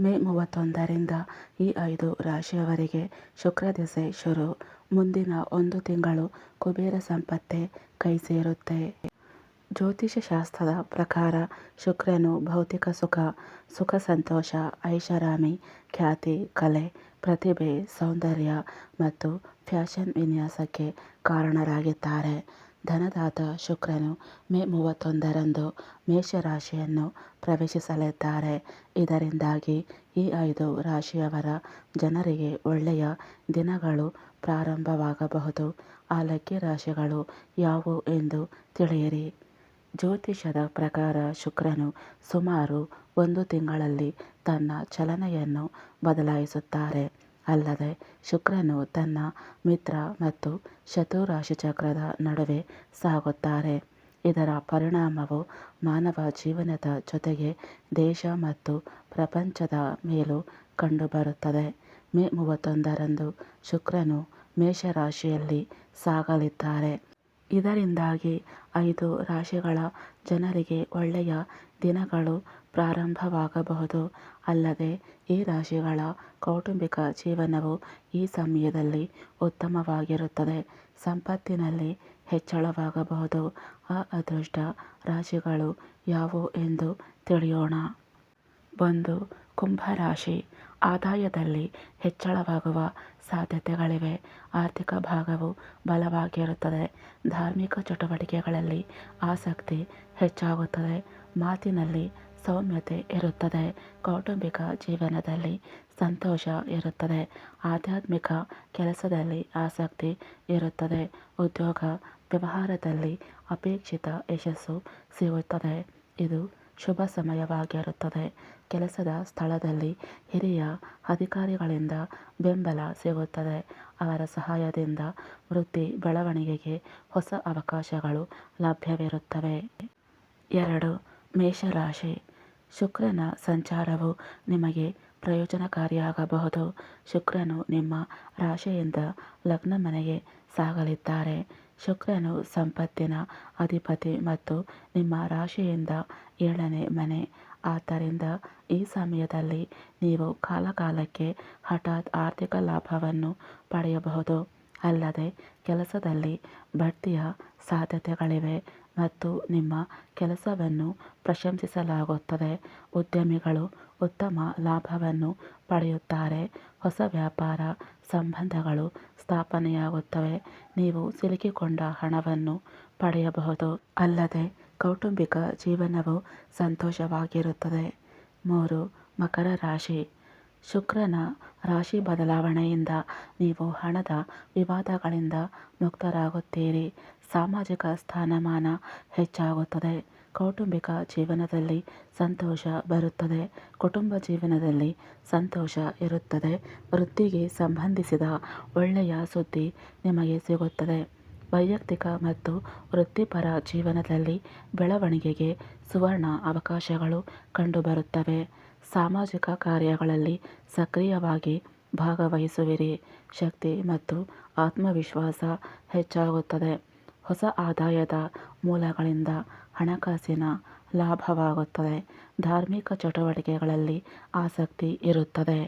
ಮೇ ಮೂವತ್ತೊಂದರಿಂದ ಈ ಐದು ರಾಶಿಯವರಿಗೆ ಶುಕ್ರ ದಿಸೆ ಶುರು. ಮುಂದಿನ ಒಂದು ತಿಂಗಳು ಕುಬೇರ ಸಂಪತ್ತೆ ಕೈ ಸೇರುತ್ತೆ. ಜ್ಯೋತಿಷ್ಯ ಶಾಸ್ತ್ರದ ಪ್ರಕಾರ ಶುಕ್ರನು ಭೌತಿಕ ಸುಖ ಸುಖ ಸಂತೋಷ, ಐಷಾರಾಮಿ, ಖ್ಯಾತಿ, ಕಲೆ, ಪ್ರತಿಭೆ, ಸೌಂದರ್ಯ ಮತ್ತು ಫ್ಯಾಷನ್ ವಿನ್ಯಾಸಕ್ಕೆ ಕಾರಣರಾಗಿದ್ದಾರೆ. ಧನದಾತ ಶುಕ್ರನು ಮೇ ಮೂವತ್ತೊಂದರಂದು ಮೇಷರಾಶಿಯನ್ನು ಪ್ರವೇಶಿಸಲಿದ್ದಾರೆ. ಇದರಿಂದಾಗಿ ಈ ಐದು ರಾಶಿಯವರ ಜನರಿಗೆ ಒಳ್ಳೆಯ ದಿನಗಳು ಪ್ರಾರಂಭವಾಗಬಹುದು. ಆ ಲಕ್ಕಿ ರಾಶಿಗಳು ಯಾವುವು ಎಂದು ತಿಳಿಯಿರಿ. ಜ್ಯೋತಿಷದ ಪ್ರಕಾರ ಶುಕ್ರನು ಸುಮಾರು ಒಂದು ತಿಂಗಳಲ್ಲಿ ತನ್ನ ಚಲನೆಯನ್ನು ಬದಲಾಯಿಸುತ್ತಾರೆ. ಅಲ್ಲದೆ ಶುಕ್ರನು ತನ್ನ ಮಿತ್ರ ಮತ್ತು ಶತ್ರು ರಾಶಿಚಕ್ರದ ನಡುವೆ ಸಾಗುತ್ತಾರೆ. ಇದರ ಪರಿಣಾಮವು ಮಾನವ ಜೀವನದ ಜೊತೆಗೆ ದೇಶ ಮತ್ತು ಪ್ರಪಂಚದ ಮೇಲೂ ಕಂಡುಬರುತ್ತದೆ. ಮೇ ಮೂವತ್ತೊಂದರಂದು ಶುಕ್ರನು ಮೇಷರಾಶಿಯಲ್ಲಿ ಸಾಗಲಿದ್ದಾರೆ. ಇದರಿಂದಾಗಿ ಐದು ರಾಶಿಗಳ ಜನರಿಗೆ ಒಳ್ಳೆಯ ದಿನಗಳು ಪ್ರಾರಂಭವಾಗಬಹುದು. ಅಲ್ಲದೆ, ಈ ರಾಶಿಗಳ ಕೌಟುಂಬಿಕ ಜೀವನವು ಈ ಸಮಯದಲ್ಲಿ ಉತ್ತಮವಾಗಿರುತ್ತದೆ. ಸಂಪತ್ತಿನಲ್ಲಿ ಹೆಚ್ಚಳವಾಗಬಹುದು. ಆ ಅದೃಷ್ಟ ರಾಶಿಗಳು ಯಾವುವು ಎಂದು ತಿಳಿಯೋಣ. ಒಂದು ಕುಂಭರಾಶಿ ಆದಾಯದಲ್ಲಿ ಹೆಚ್ಚಳವಾಗುವ ಸಾಧ್ಯತೆಗಳಿವೆ. ಆರ್ಥಿಕ ಭಾಗವು ಬಲವಾಗಿರುತ್ತದೆ. ಧಾರ್ಮಿಕ ಚಟುವಟಿಕೆಗಳಲ್ಲಿ ಆಸಕ್ತಿ ಹೆಚ್ಚಾಗುತ್ತದೆ. ಮಾತಿನಲ್ಲಿ ಸೌಮ್ಯತೆ ಇರುತ್ತದೆ. ಕೌಟುಂಬಿಕ ಜೀವನದಲ್ಲಿ ಸಂತೋಷ ಇರುತ್ತದೆ. ಆಧ್ಯಾತ್ಮಿಕ ಕೆಲಸದಲ್ಲಿ ಆಸಕ್ತಿ ಇರುತ್ತದೆ. ಉದ್ಯೋಗ ವ್ಯವಹಾರದಲ್ಲಿ ಅಪೇಕ್ಷಿತ ಯಶಸ್ಸು ಸಿಗುತ್ತದೆ. ಇದು ಶುಭ ಸಮಯವಾಗಿರುತ್ತದೆ ಕೆಲಸದ ಸ್ಥಳದಲ್ಲಿ ಹಿರಿಯ ಅಧಿಕಾರಿಗಳಿಂದ ಬೆಂಬಲ ಸಿಗುತ್ತದೆ. ಅವರ ಸಹಾಯದಿಂದ ವೃತ್ತಿ ಬೆಳವಣಿಗೆಗೆ ಹೊಸ ಅವಕಾಶಗಳು ಲಭ್ಯವಿರುತ್ತವೆ. ಎರಡು, ಮೇಷರಾಶಿ. ಶುಕ್ರನ ಸಂಚಾರವು ನಿಮಗೆ ಪ್ರಯೋಜನಕಾರಿಯಾಗಬಹುದು. ಶುಕ್ರನು ನಿಮ್ಮ ರಾಶಿಯಿಂದ ಲಗ್ನ ಮನೆಗೆ ಸಾಗಲಿದ್ದಾರೆ. ಶುಕ್ರನು ಸಂಪತ್ತಿನ ಅಧಿಪತಿ ಮತ್ತು ನಿಮ್ಮ ರಾಶಿಯಿಂದ ಏಳನೇ ಮನೆ. ಆದ್ದರಿಂದ ಈ ಸಮಯದಲ್ಲಿ ನೀವು ಕಾಲಕಾಲಕ್ಕೆ ಹಠಾತ್ ಆರ್ಥಿಕ ಲಾಭವನ್ನು ಪಡೆಯಬಹುದು. ಅಲ್ಲದೆ ಕೆಲಸದಲ್ಲಿ ಬಡ್ತಿಯ ಸಾಧ್ಯತೆಗಳಿವೆ ಮತ್ತು ನಿಮ್ಮ ಕೆಲಸವನ್ನು ಪ್ರಶಂಸಿಸಲಾಗುತ್ತದೆ. ಉದ್ಯಮಿಗಳು ಉತ್ತಮ ಲಾಭವನ್ನು ಪಡೆಯುತ್ತಾರೆ. ಹೊಸ ವ್ಯಾಪಾರ ಸಂಬಂಧಗಳು ಸ್ಥಾಪನೆಯಾಗುತ್ತವೆ. ನೀವು ಸಿಲುಕಿಕೊಂಡ ಹಣವನ್ನು ಪಡೆಯಬಹುದು. ಅಲ್ಲದೆ, ಕೌಟುಂಬಿಕ ಜೀವನವು ಸಂತೋಷವಾಗಿರುತ್ತದೆ. ಮೂರು, ಮಕರ ರಾಶಿ. ಶುಕ್ರನ ರಾಶಿ ಬದಲಾವಣೆಯಿಂದ ನೀವು ಹಣದ ವಿವಾದಗಳಿಂದ ಮುಕ್ತರಾಗುತ್ತೀರಿ. ಸಾಮಾಜಿಕ ಸ್ಥಾನಮಾನ ಹೆಚ್ಚಾಗುತ್ತದೆ. ಕೌಟುಂಬಿಕ ಜೀವನದಲ್ಲಿ ಸಂತೋಷ ಬರುತ್ತದೆ. ಕುಟುಂಬ ಜೀವನದಲ್ಲಿ ಸಂತೋಷ ಇರುತ್ತದೆ. ವೃತ್ತಿಗೆ ಸಂಬಂಧಿಸಿದ ಒಳ್ಳೆಯ ಸುದ್ದಿ ನಿಮಗೆ ಸಿಗುತ್ತದೆ. ವೈಯಕ್ತಿಕ ಮತ್ತು ವೃತ್ತಿಪರ ಜೀವನದಲ್ಲಿ ಬೆಳವಣಿಗೆಗೆ ಸುವರ್ಣ ಅವಕಾಶಗಳು ಕಂಡುಬರುತ್ತವೆ. ಸಾಮಾಜಿಕ ಕಾರ್ಯಗಳಲ್ಲಿ ಸಕ್ರಿಯವಾಗಿ ಭಾಗವಹಿಸುವಿರಿ. ಶಕ್ತಿ ಮತ್ತು ಆತ್ಮವಿಶ್ವಾಸ ಹೆಚ್ಚಾಗುತ್ತದೆ. ಹೊಸ ಆದಾಯದ ಮೂಲಗಳಿಂದ ಹಣಕಾಸಿನ ಲಾಭವಾಗುತ್ತದೆ. ಧಾರ್ಮಿಕ ಚಟುವಟಿಕೆಗಳಲ್ಲಿ ಆಸಕ್ತಿ ಇರುತ್ತದೆ.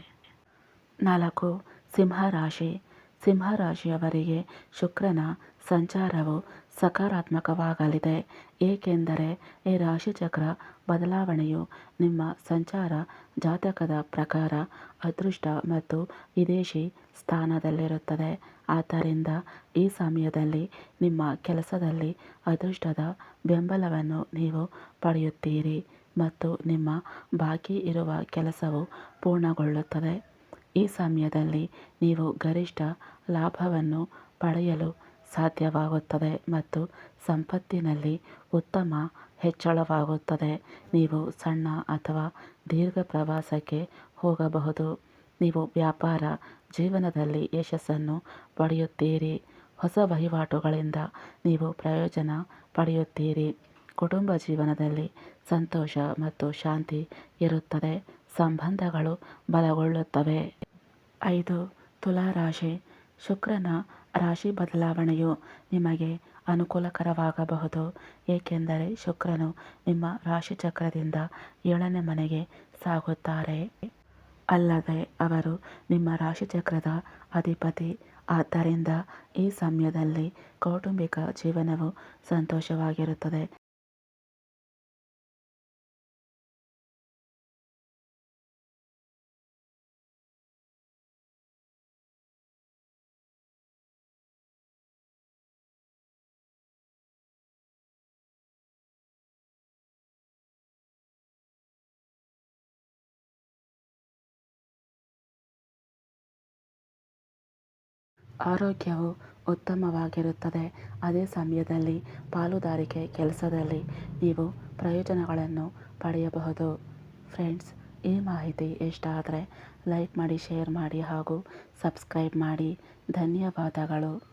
ನಾಲ್ಕು ಸಿಂಹರಾಶಿ ಸಿಂಹರಾಶಿಯವರಿಗೆ ಶುಕ್ರನ ಸಂಚಾರವು ಸಕಾರಾತ್ಮಕವಾಗಲಿದೆ. ಏಕೆಂದರೆ ಈ ರಾಶಿಚಕ್ರ ಬದಲಾವಣೆಯು ನಿಮ್ಮ ಸಂಚಾರ ಜಾತಕದ ಪ್ರಕಾರ ಅದೃಷ್ಟ ಮತ್ತು ವಿದೇಶಿ ಸ್ಥಾನದಲ್ಲಿರುತ್ತದೆ. ಆದ್ದರಿಂದ ಈ ಸಮಯದಲ್ಲಿ ನಿಮ್ಮ ಕೆಲಸದಲ್ಲಿ ಅದೃಷ್ಟದ ಬೆಂಬಲವನ್ನು ನೀವು ಪಡೆಯುತ್ತೀರಿ ಮತ್ತು ನಿಮ್ಮ ಬಾಕಿ ಇರುವ ಕೆಲಸವು ಪೂರ್ಣಗೊಳ್ಳುತ್ತದೆ. ಈ ಸಮಯದಲ್ಲಿ ನೀವು ಗರಿಷ್ಠ ಲಾಭವನ್ನು ಪಡೆಯಲು ಸಾಧ್ಯವಾಗುತ್ತದೆ ಮತ್ತು ಸಂಪತ್ತಿನಲ್ಲಿ ಉತ್ತಮ ಹೆಚ್ಚಳವಾಗುತ್ತದೆ. ನೀವು ಸಣ್ಣ ಅಥವಾ ದೀರ್ಘ ಪ್ರವಾಸಕ್ಕೆ ಹೋಗಬಹುದು. ನೀವು ವ್ಯಾಪಾರ ಜೀವನದಲ್ಲಿ ಯಶಸ್ಸನ್ನು ಪಡೆಯುತ್ತೀರಿ. ಹೊಸ ವಹಿವಾಟುಗಳಿಂದ ನೀವು ಪ್ರಯೋಜನ ಪಡೆಯುತ್ತೀರಿ. ಕುಟುಂಬ ಜೀವನದಲ್ಲಿ ಸಂತೋಷ ಮತ್ತು ಶಾಂತಿ ಇರುತ್ತದೆ. ಸಂಬಂಧಗಳು ಬಲಗೊಳ್ಳುತ್ತವೆ. ಐದು ತುಲಾರಾಶಿ ಶುಕ್ರನ ರಾಶಿ ಬದಲಾವಣೆಯು ನಿಮಗೆ ಅನುಕೂಲಕರವಾಗಬಹುದು. ಏಕೆಂದರೆ ಶುಕ್ರನು ನಿಮ್ಮ ರಾಶಿಚಕ್ರದಿಂದ ಏಳನೇ ಮನೆಗೆ ಸಾಗುತ್ತಾರೆ. ಅಲ್ಲದೆ ಅವರು ನಿಮ್ಮ ರಾಶಿಚಕ್ರದ ಅಧಿಪತಿ. ಆದ್ದರಿಂದ ಈ ಸಮಯದಲ್ಲಿ ಕೌಟುಂಬಿಕ ಜೀವನವು ಸಂತೋಷವಾಗಿರುತ್ತದೆ. ಆರೋಗ್ಯವು ಉತ್ತಮವಾಗಿರುತ್ತದೆ. ಅದೇ ಸಮಯದಲ್ಲಿ, ಪಾಲುದಾರಿಕೆ ಕೆಲಸದಲ್ಲಿ ನೀವು ಪ್ರಯೋಜನಗಳನ್ನು ಪಡೆಯಬಹುದು. ಫ್ರೆಂಡ್ಸ್, ಈ ಮಾಹಿತಿ ಇಷ್ಟ ಲೈಕ್ ಮಾಡಿ, ಶೇರ್ ಮಾಡಿ ಹಾಗೂ ಸಬ್ಸ್ಕ್ರೈಬ್ ಮಾಡಿ. ಧನ್ಯವಾದಗಳು.